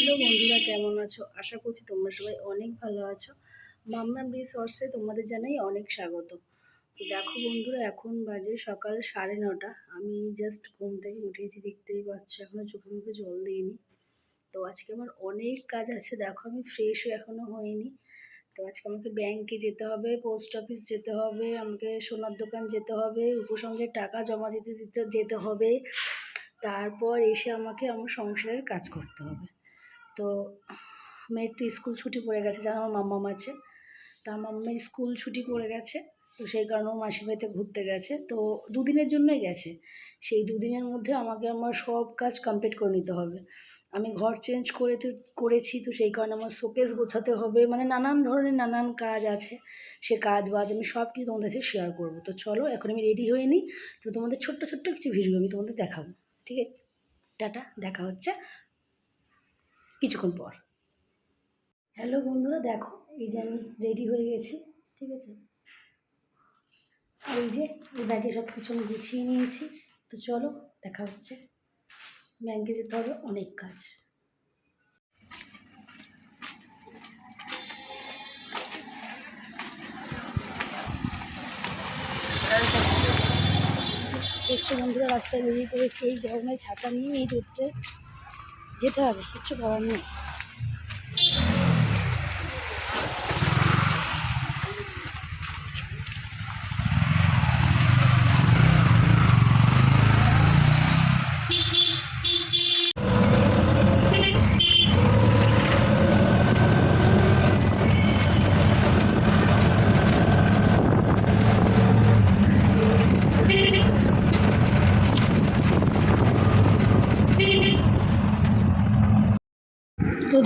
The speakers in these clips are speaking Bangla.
হ্যালো বন্ধুরা, কেমন আছো? আশা করছি তোমরা সবাই অনেক ভালো আছো। মামনাম রিসোর্সে তোমাদের জানাই অনেক স্বাগত। তো দেখো বন্ধুরা, এখন বাজে সকাল সাড়ে নটা। আমি জাস্ট ঘুম থেকে উঠেছি, দেখতেই পাচ্ছ এখনও চোখে মুখে জল দিইনি। তো আজকে আমার অনেক কাজ আছে, দেখো আমি ফ্রেশও এখনও হইনি। তো আজকে আমাকে ব্যাংকে যেতে হবে পোস্ট অফিস যেতে হবে, আমাকে সোনার দোকান যেতে হবে উপসঙ্গে টাকা জমা দিতে দিতে যেতে হবে। তারপর এসে আমাকে আমার সংসারের কাজ করতে হবে। তো মেয়ের তো স্কুল ছুটি পড়ে গেছে, জানো আমার মাম্মাম আছে। তা আমার মাম্মার স্কুল ছুটি পড়ে গেছে, তো সেই কারণে ও মাসির বাড়িতে ঘুরতে গেছে। তো দুদিনের জন্যই গেছে। সেই দুদিনের মধ্যে আমাকে আমার সব কাজ কমপ্লিট করে নিতে হবে। আমি ঘর চেঞ্জ করে তো, করেছি তো সেই কারণে আমার শোকেস গোছাতে হবে। মানে নানান ধরনের নানান কাজ আছে, সে কাজ বাজ আমি সব কিছু তোমাদের সাথে শেয়ার করব। তো চলো, এখন আমি রেডি হয়ে নিই। তো তোমাদের ছোট্ট ছোট্ট কিছু ভিডিও আমি তোমাদের দেখাবো। ঠিক আছে? টাটা, দেখা হচ্ছে। কিছুক্ষণ পর। হ্যালো বন্ধুরা, দেখো, এই যে আমি রেডি হয়ে গেছি, ঠিক আছে? এই যে, এই ব্যাগে সব কিছু আমি গুছিয়ে নিয়েছি। তো চলো, দেখা হচ্ছে। ব্যাংকে যেতে হবে, অনেক কাজ। দেখছ বন্ধুরা, রাস্তায় বেরিয়ে পড়েছি, এই গরমে ছাতা নিয়ে এই রোদ্রে যেতে হবে কিচ্ছু করার নেই।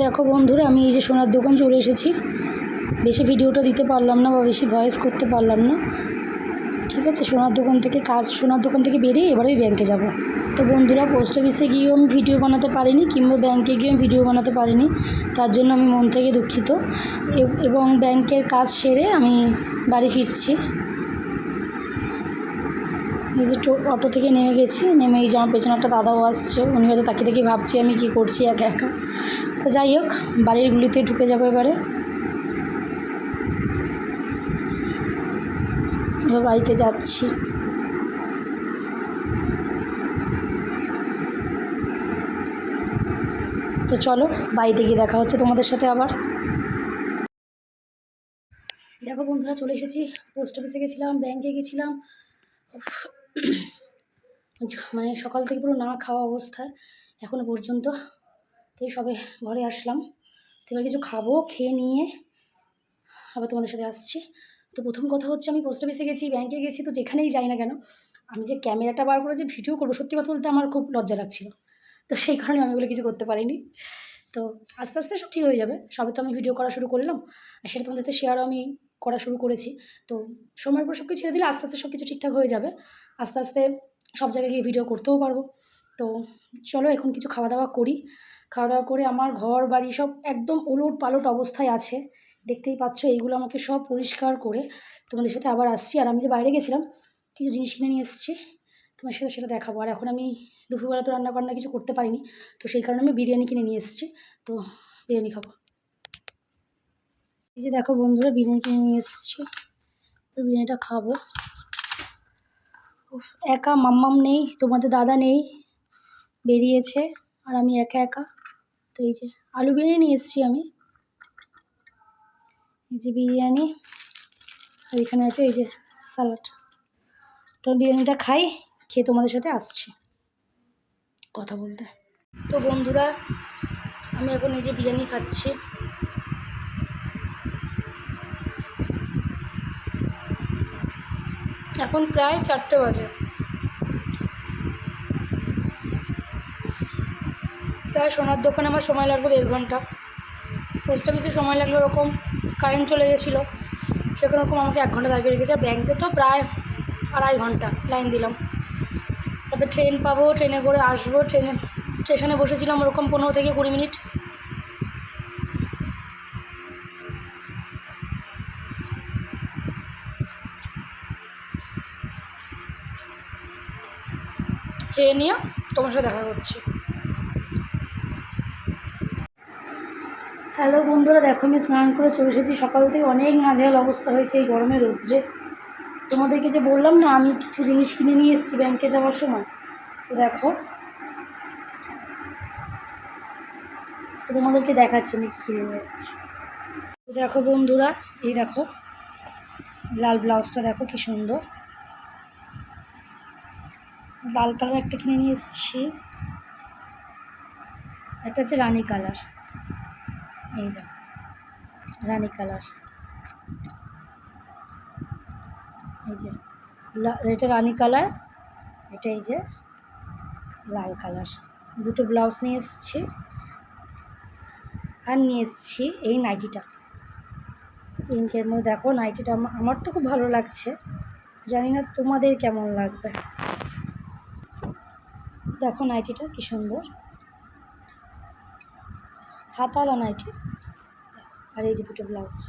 দেখো বন্ধুরা, আমি এই যে সোনার দোকান চলে এসেছি। বেশি ভিডিওটা দিতে পারলাম না বা বেশি ভয়েস করতে পারলাম না। ঠিক আছে, সোনার দোকান থেকে কাজ, সোনার দোকান থেকে বেরিয়ে এবার ব্যাংকে যাব। তো বন্ধুরা পোস্ট অফিসে গিয়েও আমি ভিডিও বানাতে পারিনি, কিংবা ব্যাংকে গিয়েও আমি ভিডিও বানাতে পারিনি। তার জন্য আমি মন থেকে দুঃখিত। এবং ব্যাংকের কাজ সেরে আমি বাড়ি ফিরছি। এই যে অটো থেকে নেমে গেছি, নেমে এই আমার পেছনে একটা দাদাও আসছে, উনি হয়তো তাকে দেখে ভাবছি আমি কি করছি একা একা। তো যাই হোক, বাড়ির গুলিতে ঢুকে যাব এবারে। এবার বাড়িতে যাচ্ছি। তো চলো, বাড়িতে গিয়ে দেখা হচ্ছে তোমাদের সাথে আবার। দেখো বন্ধুরা, চলে এসেছি, পোস্ট অফিসে গেছিলাম, ব্যাংকে গেছিলাম। মানে সকাল থেকে পুরো না খাওয়া অবস্থায় এখনও পর্যন্ত। তো এই সবে ঘরে আসলাম। এবার কিছু খাব, খেয়ে নিয়ে আবার তোমাদের সাথে আসছি। তো প্রথম কথা হচ্ছে আমি পোস্ট অফিসে গেছি ব্যাংকে গেছি, তো যেখানেই যাই না কেন, আমি যে ক্যামেরাটা বার করে যে ভিডিও করব, সত্যি কথা বলতে আমার খুব লজ্জা লাগছিল। তো সেই কারণে আমি ওগুলো কিছু করতে পারিনি। তো আস্তে আস্তে সব ঠিক হয়ে যাবে। সবে তো আমি ভিডিও করা শুরু করলাম। আর সেটা তোমাদের সাথে শেয়ারও আমি করা শুরু করেছি। তো সময়ের পর সব কিছু ছেড়ে দিলে আস্তে আস্তে সব কিছু ঠিকঠাক হয়ে যাবে। আস্তে আস্তে সব জায়গায় গিয়ে ভিডিও করতেও পারব। তো চলো এখন কিছু খাওয়া দাওয়া করি। খাওয়া দাওয়া করে আমার ঘর বাড়ি সব একদম ওলট পালট অবস্থায় আছে। দেখতেই পাচ্ছ এইগুলো আমাকে সব পরিষ্কার করে তোমাদের সাথে আবার আসছি। আর আমি যে বাইরে গেছিলাম, কিছু জিনিস কিনে নিয়ে এসেছি। তোমার সাথে সেটা দেখাবো। আর এখন আমি দুপুরবেলা তো রান্না বান্না কিছু করতে পারিনি। তো সেই কারণে আমি বিরিয়ানি কিনে নিয়ে এসেছি। তো বিরিয়ানি খাব। এই যে দেখো বন্ধুরা, বিরিয়ানি কিনে নিয়ে এসেছি। বিরিয়ানিটা খাব। একা মাম্মাম নেই, তোমাদের দাদা নেই, বেরিয়েছে, আর আমি একা একা। তো এই যে আলু বিরিয়ানি নিয়ে এসেছি আমি। এই যে বিরিয়ানি, আর এখানে আছে এই যে স্যালাড তো বিরিয়ানিটা খাই, খেয়ে তোমাদের সাথে আসছি কথা বলতে। তো বন্ধুরা, আমি এখন এই যে বিরিয়ানি খাচ্ছি। এখন প্রায় চারটে বাজে। প্রায় সোনার দোকানে আমার সময় লাগবে দেড় ঘণ্টা। পোস্ট অফিসে সময় লাগল ওরকম কারেন্ট চলে গেছিল। সেখানে ওরকম আমাকে এক ঘণ্টা দাঁড়িয়ে রেখেছে। ব্যাংকে তো প্রায় আড়াই ঘণ্টা লাইন দিলাম। তারপরে ট্রেন পাবো ট্রেনে করে আসব ট্রেনে স্টেশনে বসেছিলাম ওরকম পনেরো থেকে কুড়ি মিনিট খেয়ে নিয়ে তোমার সাথে দেখা করছি। হ্যালো বন্ধুরা, দেখো আমি স্নান করে চলে এসেছি। সকাল থেকে অনেক নাজেহাল অবস্থা হয়েছে এই গরমে রৌদ্রে। তোমাদেরকে যে বললাম না, আমি কিছু জিনিস কিনে নিয়ে এসেছি ব্যাংকে যাওয়ার সময়। তো দেখো তোমাদেরকে দেখাচ্ছি আমি কিনে নিয়ে এসেছি। দেখো বন্ধুরা, এই দেখো, লাল ব্লাউজটা দেখো কি সুন্দর। লাল কালার একটা কিনে নিয়ে এসেছি। একটা হচ্ছে রানী কালার। এই রানী কালার। এই যে এটা রানী কালার, এটা এই যে লাল কালার। দুটো ব্লাউজ নিয়ে এসেছি আর নিয়ে এসেছি এই নাইটিটা। পিঙ্কের মধ্যে দেখো নাইটিটা আমার তো খুব ভালো লাগছে। জানি না তোমাদের কেমন লাগবে। দেখো নাইটিটা কি সুন্দর। হাতালা নাইটি। আর এই যে দুটো ব্লাউজ।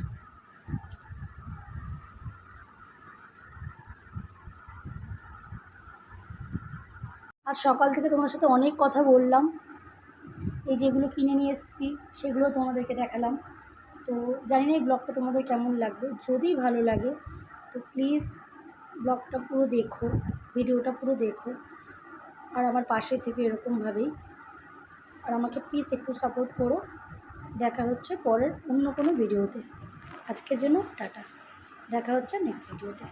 আজ সকাল থেকে তোমার সাথে অনেক কথা বললাম। এই যেগুলো কিনে নিয়ে এসেছি, সেগুলো তোমাদেরকে দেখালাম। তো জানি না এই ব্লগটা তোমাদের কেমন লাগবে। যদি ভালো লাগে, তো প্লিজ ব্লগটা পুরো দেখো, ভিডিওটা পুরো দেখো। আর আমার পাশে থেকে এরকমভাবেই। আর আমাকে প্লিজ একটু সাপোর্ট করো। দেখা হচ্ছে পরের অন্য কোনো ভিডিওতে আজকের জন্য টাটা। দেখা হচ্ছে নেক্সট ভিডিওতে